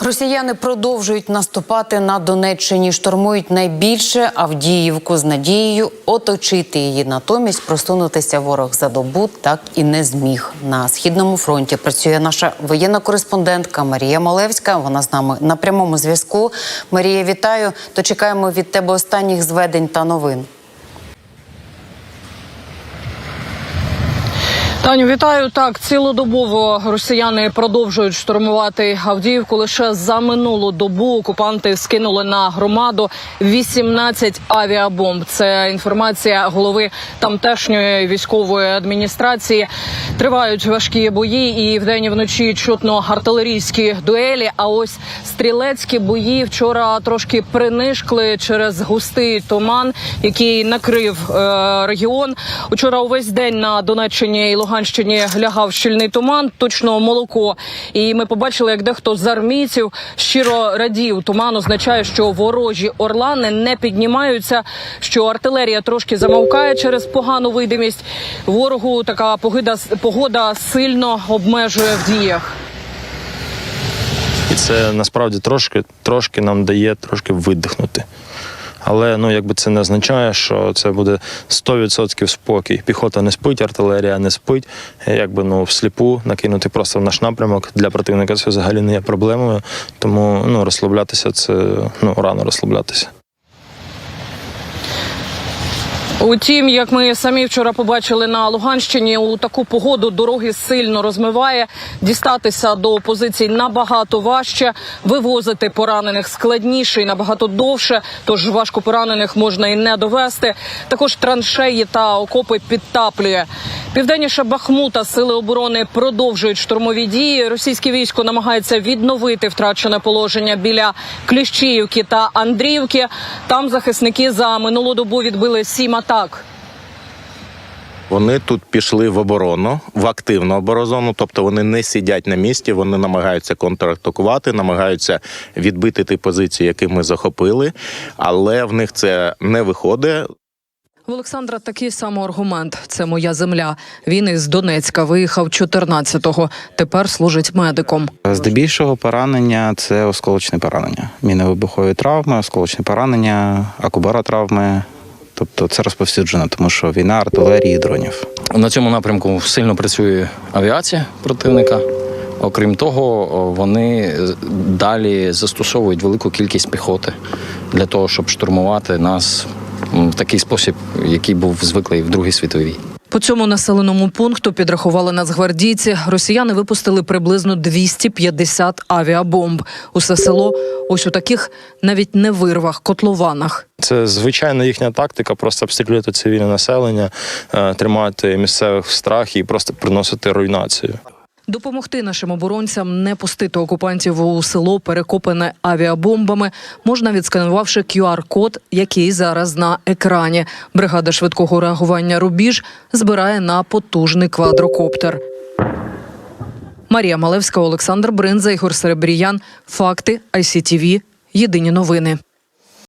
Росіяни продовжують наступати на Донеччині, штурмують найбільше Авдіївку з надією оточити її. Натомість просунутися ворог за добу так і не зміг. На східному фронті працює наша воєнна кореспондентка Марія Малевська. Вона з нами на прямому зв'язку. Марія, вітаю. То чекаємо від тебе останніх зведень та новин. Таню, вітаю. Так, цілодобово росіяни продовжують штурмувати Авдіївку. Лише за минулу добу окупанти скинули на громаду 18 авіабомб. Це інформація голови тамтешньої військової адміністрації. Тривають важкі бої, і вдень і вночі чутно артилерійські дуелі. А ось стрілецькі бої вчора трошки принишкли через густий туман, який накрив е, регіон. Учора увесь день на Донеччині і Луганщині лягав щільний туман, точно молоко. І ми побачили, як дехто з армійців щиро радів. Туман означає, що ворожі орлани не піднімаються, що артилерія трошки замовкає через погану видимість. Ворогу така погода, погода сильно обмежує в діях. І це насправді трошки, трошки нам дає трошки видихнути. Але ну якби це не означає, що це буде 100% спокій. Піхота не спить, артилерія не спить. Якби ну всліпу накинути просто в наш напрямок для противника це взагалі не є проблемою. Тому ну розслаблятися це ну рано розслаблятися. Утім, як ми самі вчора побачили на Луганщині, у таку погоду дороги сильно розмиває. Дістатися до позицій набагато важче, вивозити поранених складніше і набагато довше. Тож важко поранених можна і не довести. Також траншеї та окопи підтаплює. Південніше Бахмута сили оборони продовжують штурмові дії. Російське військо намагається відновити втрачене положення біля Кліщіївки та Андріївки. Там захисники за минулу добу відбили сім атак. Вони тут пішли в оборону, в активну оборону, тобто вони не сидять на місці, вони намагаються контратакувати, намагаються відбити ті позиції, які ми захопили, але в них це не виходить. В Олександра такий самий аргумент. Це моя земля. Він із Донецька виїхав 14-го. Тепер служить медиком. Здебільшого поранення це осколочне поранення. Міновибухові травми, осколочне поранення, акубаротравми. Тобто це розповсюджено, тому що війна артилерії і дронів. На цьому напрямку сильно працює авіація противника. Окрім того, вони далі застосовують велику кількість піхоти для того, щоб штурмувати нас в такий спосіб, який був звиклий в Другій світовій. По цьому населеному пункту підрахували нацгвардійці. Росіяни випустили приблизно 250 авіабомб. Усе село ось у таких навіть не вирвах, котлованах. Це звичайна їхня тактика, просто обстрілювати цивільне населення, е, тримати місцевих в страхі і просто приносити руйнацію. Допомогти нашим оборонцям не пустити окупантів у село, перекопане авіабомбами, можна відсканувавши QR-код, який зараз на екрані. Бригада швидкого реагування Рубіж збирає на потужний квадрокоптер. Марія Малевська, Олександр Бринза, Ігор Серебріян. Факти ICTV. Єдині новини.